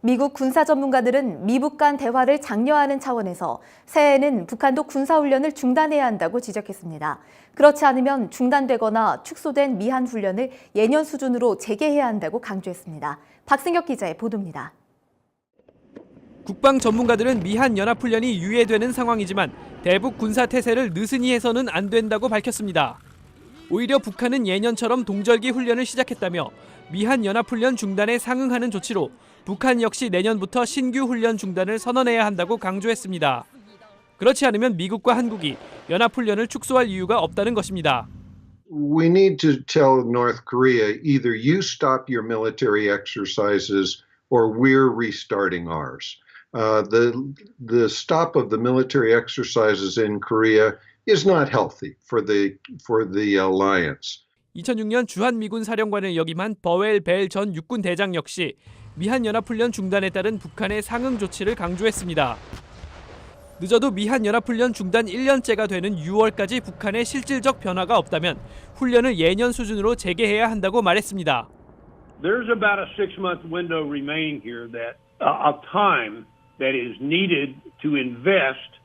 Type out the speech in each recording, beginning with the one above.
미국 군사 전문가들은 미북 간 대화를 장려하는 차원에서 새해에는 북한도 군사훈련을 중단해야 한다고 지적했습니다. 그렇지 않으면 중단되거나 축소된 미한 훈련을 예년 수준으로 재개해야 한다고 강조했습니다. 박승혁 기자의 보도입니다. 국방 전문가들은 미한 연합 훈련이 유예되는 상황이지만 대북 군사 태세를 느슨히 해서는 안 된다고 밝혔습니다. 오히려 북한은 예년처럼 동절기 훈련을 시작했다며 미한 연합 훈련 중단에 상응하는 조치로 북한 역시 내년부터 신규 훈련 중단을 선언해야 한다고 강조했습니다. 그렇지 않으면 미국과 한국이 연합 훈련을 축소할 이유가 없다는 것입니다. we need to tell North Korea either you stop your military exercises or we're restarting ours. Uh, the the stop of the military exercises in Korea is not healthy for the for the alliance. 2006년 주한 미군 사령관을 역임한 버웰 벨 전 육군 대장 역시 미한 연합 훈련 중단에 따른 북한의 상응 조치를 강조했습니다. 늦어도 미한 연합 훈련 중단 1년째가 되는 6월까지 북한의 실질적 변화가 없다면 훈련을 예년 수준으로 재개해야 한다고 말했습니다. there's about a six month window remaining here that uh, of time that is needed to invest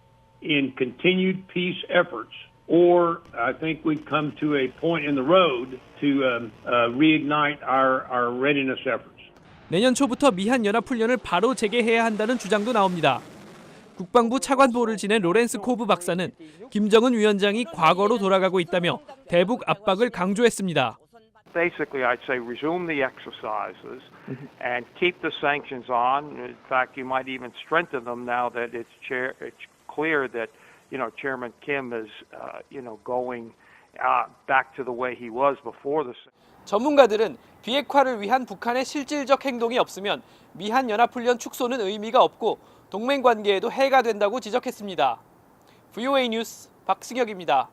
in continued peace efforts or I think we've come to a point in the road to um, uh, reignite our, our readiness efforts. 내년 초부터 미한 연합 훈련을 바로 재개해야 한다는 주장도 나옵니다. 국방부 차관보를 지낸 로렌스 코브 박사는 김정은 위원장이 과거로 돌아가고 있다며 대북 압박을 강조했습니다. basically, I'd say resume the exercises and keep the sanctions on. In fact, you might even strengthen them now that it's, chair, it's clear that, you know, Chairman Kim is, uh, you know, going uh, back to the way he was before the. 전문가들은 비핵화를 위한 북한의 실질적 행동이 없으면 미한 연합훈련 축소는 의미가 없고 동맹 관계에도 해가 된다고 지적했습니다. VOA 뉴스 박승혁입니다.